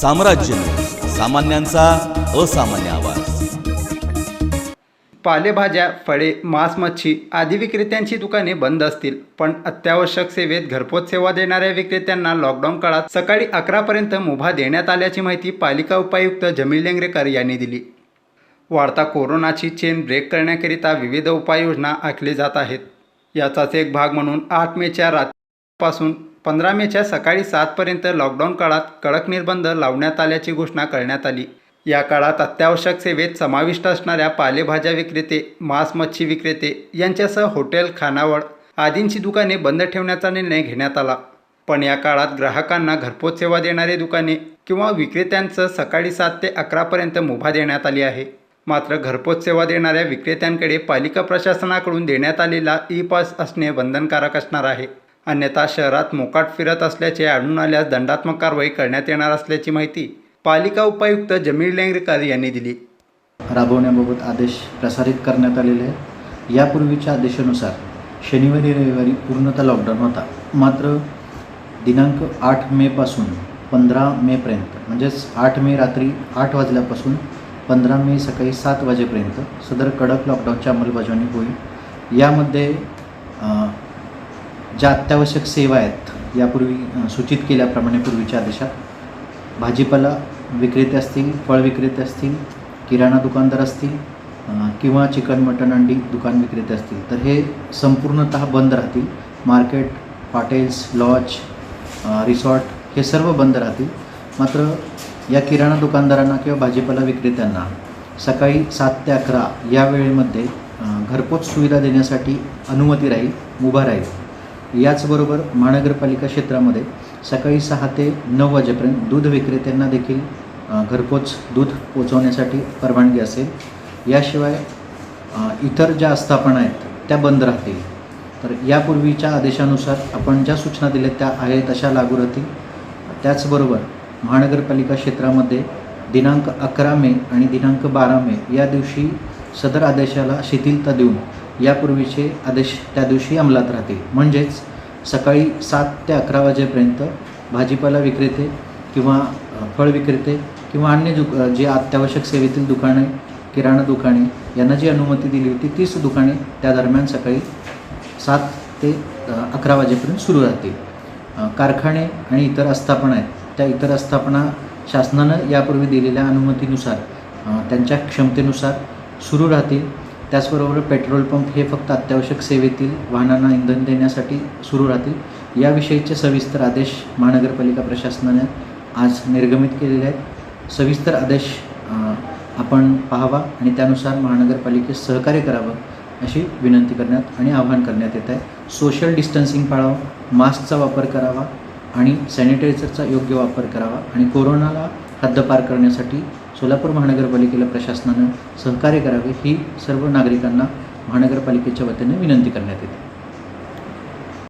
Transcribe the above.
साम्राज्य सामान्यांचा असामान्य आवाज. पालेभाज्या फळे मांस मच्छी आदी विक्रेत्यांची दुकाने बंद असतील पण अत्यावश्यक सेवेत घरपोच सेवा देणाऱ्या विक्रेत्यांना लॉकडाऊन काळात सकाळी अकरापर्यंत मुभा देण्यात आल्याची माहिती पालिका उपायुक्त जमील लेंगरेकर यांनी दिली. वाढता कोरोनाची चेन ब्रेक करण्याकरिता विविध उपाययोजना आखली जात आहेत. याचाच एक भाग म्हणून आठ मेच्या रात्रीपासून पंधरा मेच्या सकाळी सातपर्यंत लॉकडाऊन काळात कडक निर्बंध लावण्यात आल्याची घोषणा करण्यात आली. या काळात अत्यावश्यक सेवेत समाविष्ट असणाऱ्या पालेभाज्या विक्रेते मांस मच्छी विक्रेते यांच्यासह हॉटेल खानावळ आदींची दुकाने बंद ठेवण्याचा निर्णय घेण्यात आला. पण या काळात ग्राहकांना घरपोच सेवा देणारी दुकाने किंवा विक्रेत्यांचं सकाळी सात ते अकरापर्यंत मुभा देण्यात आली आहे. मात्र घरपोच सेवा देणाऱ्या विक्रेत्यांकडे पालिका प्रशासनाकडून देण्यात आलेला ई पास असणे बंधनकारक असणार आहे. अन्यथा शहरात मोकाट फिरत असल्याचे आढळून आल्यास दंडात्मक कारवाई करण्यात येणार असल्याची माहिती पालिका उपायुक्त जमीर लेंगरेकर यांनी दिली. राबवण्याबाबत आदेश प्रसारित करण्यात आलेले आहेत. यापूर्वीच्या आदेशानुसार शनिवारी रविवारी पूर्णतः लॉकडाऊन होता. मात्र दिनांक आठ मेपासून पंधरा मेपर्यंत म्हणजेच आठ मे रात्री आठ वाजल्यापासून पंधरा मे सकाळी सात वाजेपर्यंत सदर कडक लॉकडाऊनची अंमलबजावणी होईल. यामध्ये ज्या अत्यावश्यक सेवा आहेत यापूर्वी सूचित केल्याप्रमाणे पूर्वीच्या आदेशात भाजीपाला विक्रेते असतील फळ विक्रेते असतील किराणा दुकानदार असतील किंवा चिकन मटण अंडी दुकान विक्रेते असतील तर हे संपूर्णतः बंद राहतील. मार्केट हॉटेल्स लॉज रिसॉर्ट हे सर्व बंद राहतील. मात्र या किराणा दुकानदारांना किंवा भाजीपाला विक्रेत्यांना सकाळी सात ते अकरा या वेळेमध्ये घरपोच सुविधा देण्यासाठी अनुमती राहील मुभा राहील. याचबरोबर महानगरपालिका क्षेत्रामध्ये सकाळी सहा ते नऊ वाजेपर्यंत दूध विक्रेत्यांना देखील घरपोच दूध पोचवण्यासाठी परवानगी असेल. याशिवाय इतर ज्या आस्थापना आहेत त्या बंद राहतील. तर यापूर्वीच्या आदेशानुसार आपण ज्या सूचना दिल्या त्या आहेत तशा लागू राहतील. त्याचबरोबर महानगरपालिका क्षेत्रामध्ये दिनांक अकरा मे आणि दिनांक बारा मे या दिवशी सदर आदेशाला शिथिलता देऊन यापूर्वीचे आदेश त्या दिवशी अंमलात राहतील. म्हणजेच सकाळी सात ते अकरा वाजेपर्यंत भाजीपाला विक्रेते किंवा फळ विक्रेते किंवा अन्य दुक जे अत्यावश्यक सेवेतील दुकाने किराणा दुकाने यांना जी अनुमती दिली होती तीच दुकाने त्या दरम्यान सकाळी सात ते अकरा वाजेपर्यंत सुरू राहतील. कारखाने आणि इतर आस्थापना आहेत. त्या इतर आस्थापना शासनानं यापूर्वी दिलेल्या अनुमतीनुसार त्यांच्या क्षमतेनुसार सुरू राहतील. त्याचबरोबर पेट्रोल पंप हे फक्त अत्यावश्यक सेवेतील वाहनांना इंधन देण्यासाठी सुरू राहतील. याविषयीचे सविस्तर आदेश महानगरपालिका प्रशासनाने आज निर्गमित केलेले आहेत. सविस्तर आदेश आपण पाहावा आणि त्यानुसार महानगरपालिकेस सहकार्य करावं अशी विनंती करण्यात आणि आवाहन करण्यात येत आहे. सोशल डिस्टन्सिंग पाळावं मास्कचा वापर करावा आणि सॅनिटायझरचा योग्य वापर करावा आणि कोरोनाला हद्दपार करण्यासाठी सोलापूर महानगरपालिकेला प्रशासनानं सहकार्य करावे ही सर्व नागरिकांना महानगरपालिकेच्या वतीने विनंती करण्यात येते.